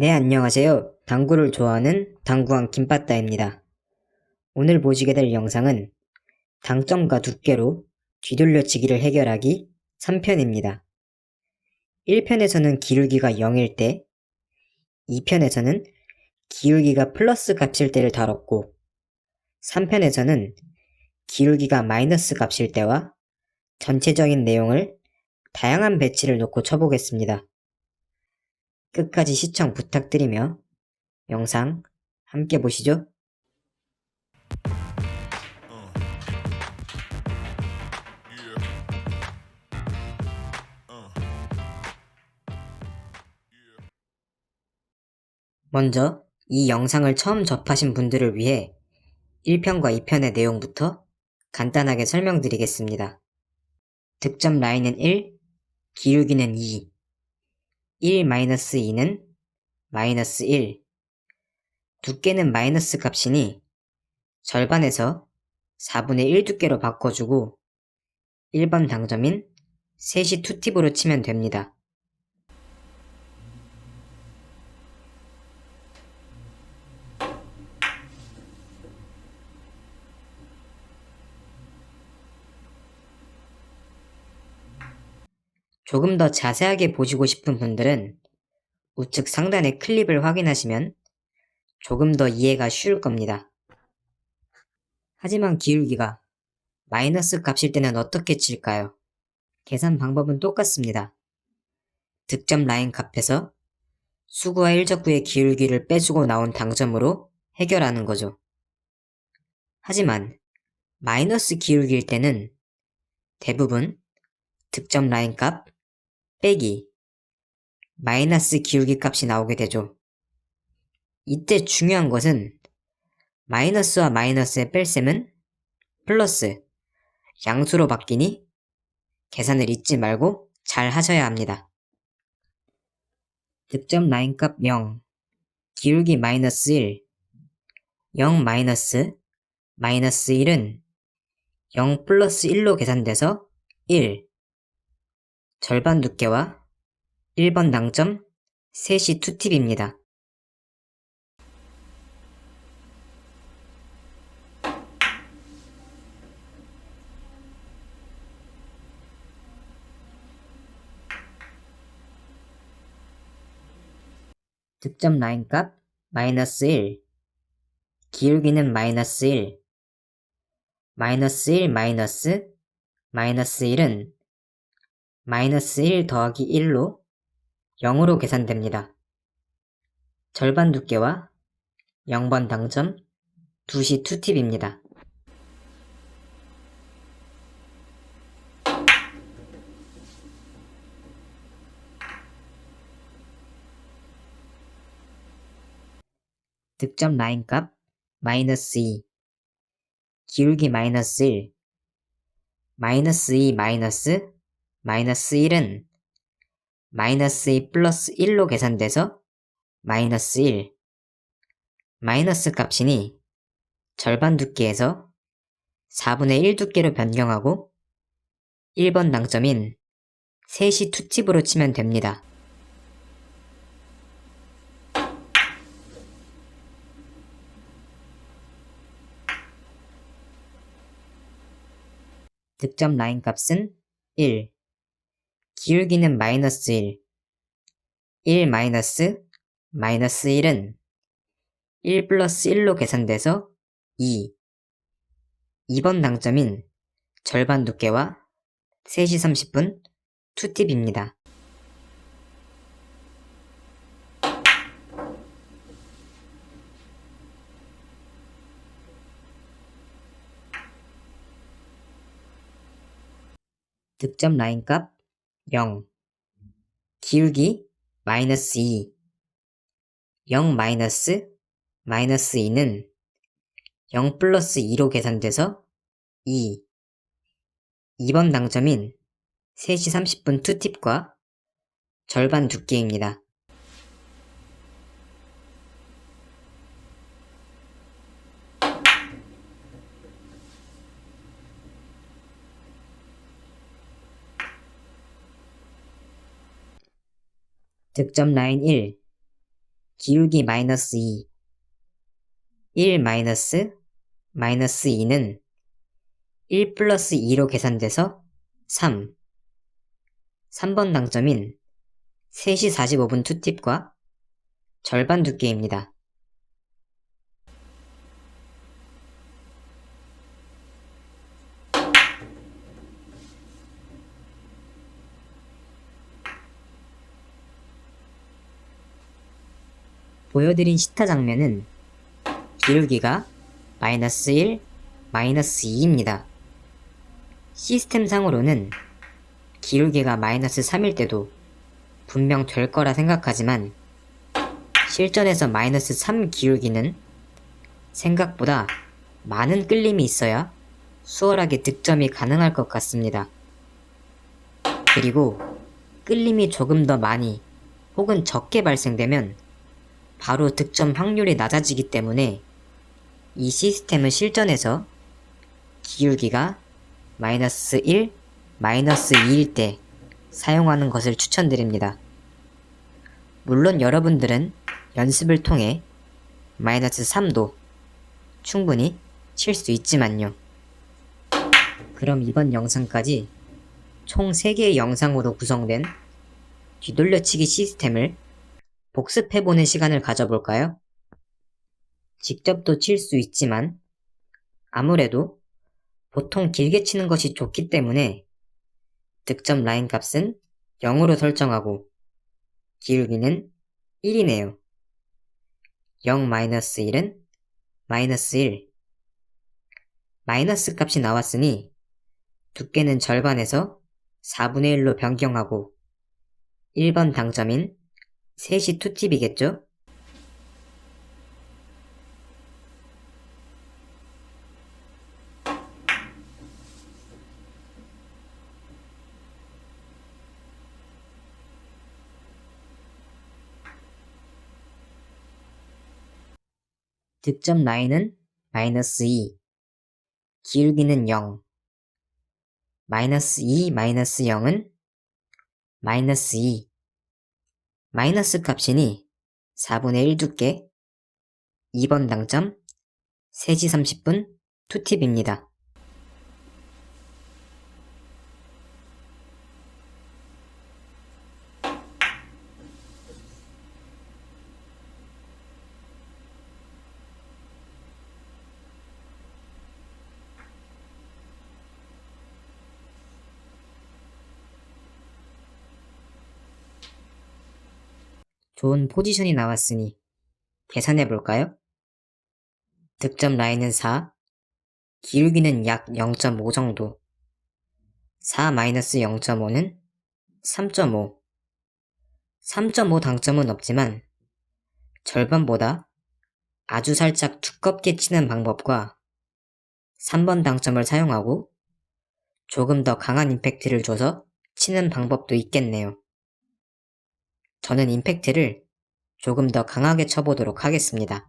네, 안녕하세요. 당구를 좋아하는 당구왕 김빠따입니다. 오늘 보시게 될 영상은 당점과 두께로 뒤돌려치기를 해결하기 3편입니다. 1편에서는 기울기가 0일 때, 2편에서는 기울기가 플러스 값일 때를 다뤘고, 3편에서는 기울기가 마이너스 값일 때와 전체적인 내용을 다양한 배치를 놓고 쳐보겠습니다. 끝까지 시청 부탁드리며 영상 함께 보시죠. 먼저 이 영상을 처음 접하신 분들을 위해 1편과 2편의 내용부터 간단하게 설명드리겠습니다. 득점 라인은 1, 기울기는 2, 1-2는 마이너스 1. 두께는 마이너스 값이니 절반에서 4분의 1 두께로 바꿔주고 1번 당점인 3시 투팁으로 치면 됩니다. 조금 더 자세하게 보시고 싶은 분들은 우측 상단의 클립을 확인하시면 조금 더 이해가 쉬울 겁니다. 하지만 기울기가 마이너스 값일 때는 어떻게 칠까요? 계산 방법은 똑같습니다. 득점 라인 값에서 수구와 일적구의 기울기를 빼주고 나온 당점으로 해결하는 거죠. 하지만 마이너스 기울기일 때는 대부분 득점 라인 값 빼기 마이너스 기울기 값이 나오게 되죠. 이때 중요한 것은 마이너스와 마이너스의 뺄셈은 플러스 양수로 바뀌니 계산을 잊지 말고 잘 하셔야 합니다. 득점 라인 값 0, 기울기 마이너스 1, 0 마이너스 마이너스 1은 0 플러스 1로 계산돼서 1, 절반 두께와 1번 당점 3시 2팁입니다. 득점 라인 값 마이너스 1 기울기는 마이너스 1 마이너스 1 마이너스 마이너스 1은 마이너스 1 더하기 1로 0으로 계산됩니다. 절반 두께와 0번 당점 2시 2팁입니다. 득점 라인 값 마이너스 2 기울기 마이너스 1 마이너스 2 마이너스 마이너스 1은 마이너스 2 플러스 1로 계산돼서 마이너스 1 마이너스 값이니 절반 두께에서 4분의 1 두께로 변경하고 1번 당점인 3시 투칩으로 치면 됩니다. 득점 라인 값은 1 기울기는 마이너스 1 1 마이너스 마이너스 1은 1 플러스 1로 계산돼서 2 2번 당점인 절반 두께와 3시 30분 2팁입니다. 득점 라인 값 0. 기울기 마이너스 2. 0 마이너스 마이너스 2는 0 플러스 2로 계산돼서 2. 2번 당점인 3시 30분 2팁과 절반 두께입니다. 득점 라인 1. 기울기 마이너스 2 1 마이너스 마이너스 2는 1 플러스 2로 계산돼서 3 3번 당점인 3시 45분 투팁과 절반 두께입니다. 보여드린 시타 장면은 기울기가 마이너스 1, 마이너스 2입니다. 시스템상으로는 기울기가 마이너스 3일 때도 분명 될 거라 생각하지만 실전에서 마이너스 3 기울기는 생각보다 많은 끌림이 있어야 수월하게 득점이 가능할 것 같습니다. 그리고 끌림이 조금 더 많이 혹은 적게 발생되면 바로 득점 확률이 낮아지기 때문에 이 시스템은 실전에서 기울기가 마이너스 1, 마이너스 2일 때 사용하는 것을 추천드립니다. 물론 여러분들은 연습을 통해 마이너스 3도 충분히 칠 수 있지만요. 그럼 이번 영상까지 총 3개의 영상으로 구성된 뒤돌려치기 시스템을 복습해보는 시간을 가져볼까요? 직접도 칠 수 있지만 아무래도 보통 길게 치는 것이 좋기 때문에 득점 라인 값은 0으로 설정하고 기울기는 1이네요. 0-1은 마이너스 1. 마이너스 값이 나왔으니 두께는 절반에서 4분의 1로 변경하고 1번 당점인 3시 투팁이겠죠? 득점 라인은 마이너스 2, 기울기는 0, 마이너스 2 마이너스 0은 마이너스 2, 마이너스 값이니 4분의 1 두께 2번 당점 3시 30분 투팁입니다. 좋은 포지션이 나왔으니 계산해 볼까요? 득점 라인은 4, 기울기는 약 0.5 정도. 4-0.5는 3.5. 3.5 당점은 없지만 절반보다 아주 살짝 두껍게 치는 방법과 3번 당점을 사용하고 조금 더 강한 임팩트를 줘서 치는 방법도 있겠네요. 저는 임팩트를 조금 더 강하게 쳐보도록 하겠습니다.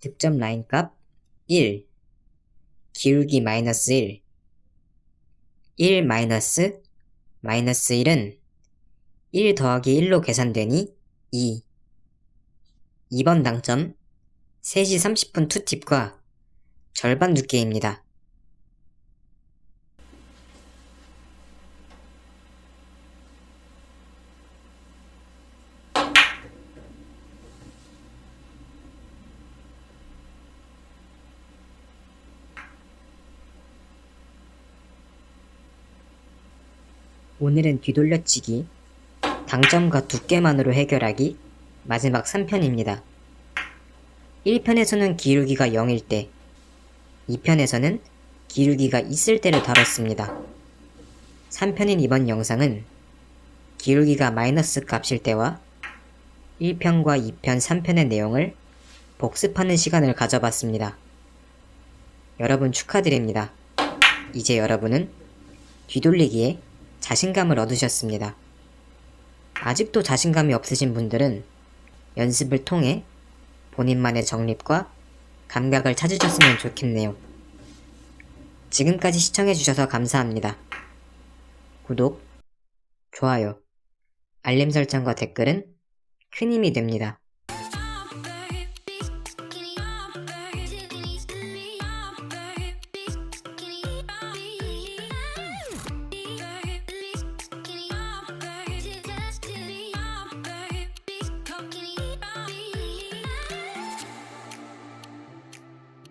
득점 라인 값 1, 기울기 마이너스 1, 1 마이너스 마이너스 1은 1 더하기 1로 계산되니 2. 2번 당점 3시 30분 투팁과 절반 두께입니다. 오늘은 뒤돌려치기 당점과 두께만으로 해결하기 마지막 3편입니다. 1편에서는 기울기가 0일 때, 2편에서는 기울기가 있을 때를 다뤘습니다. 3편인 이번 영상은 기울기가 마이너스 값일 때와 1편과 2편, 3편의 내용을 복습하는 시간을 가져봤습니다. 여러분 축하드립니다. 이제 여러분은 뒤돌리기에 자신감을 얻으셨습니다. 아직도 자신감이 없으신 분들은 연습을 통해 본인만의 정립과 감각을 찾으셨으면 좋겠네요. 지금까지 시청해주셔서 감사합니다. 구독, 좋아요, 알림 설정과 댓글은 큰 힘이 됩니다.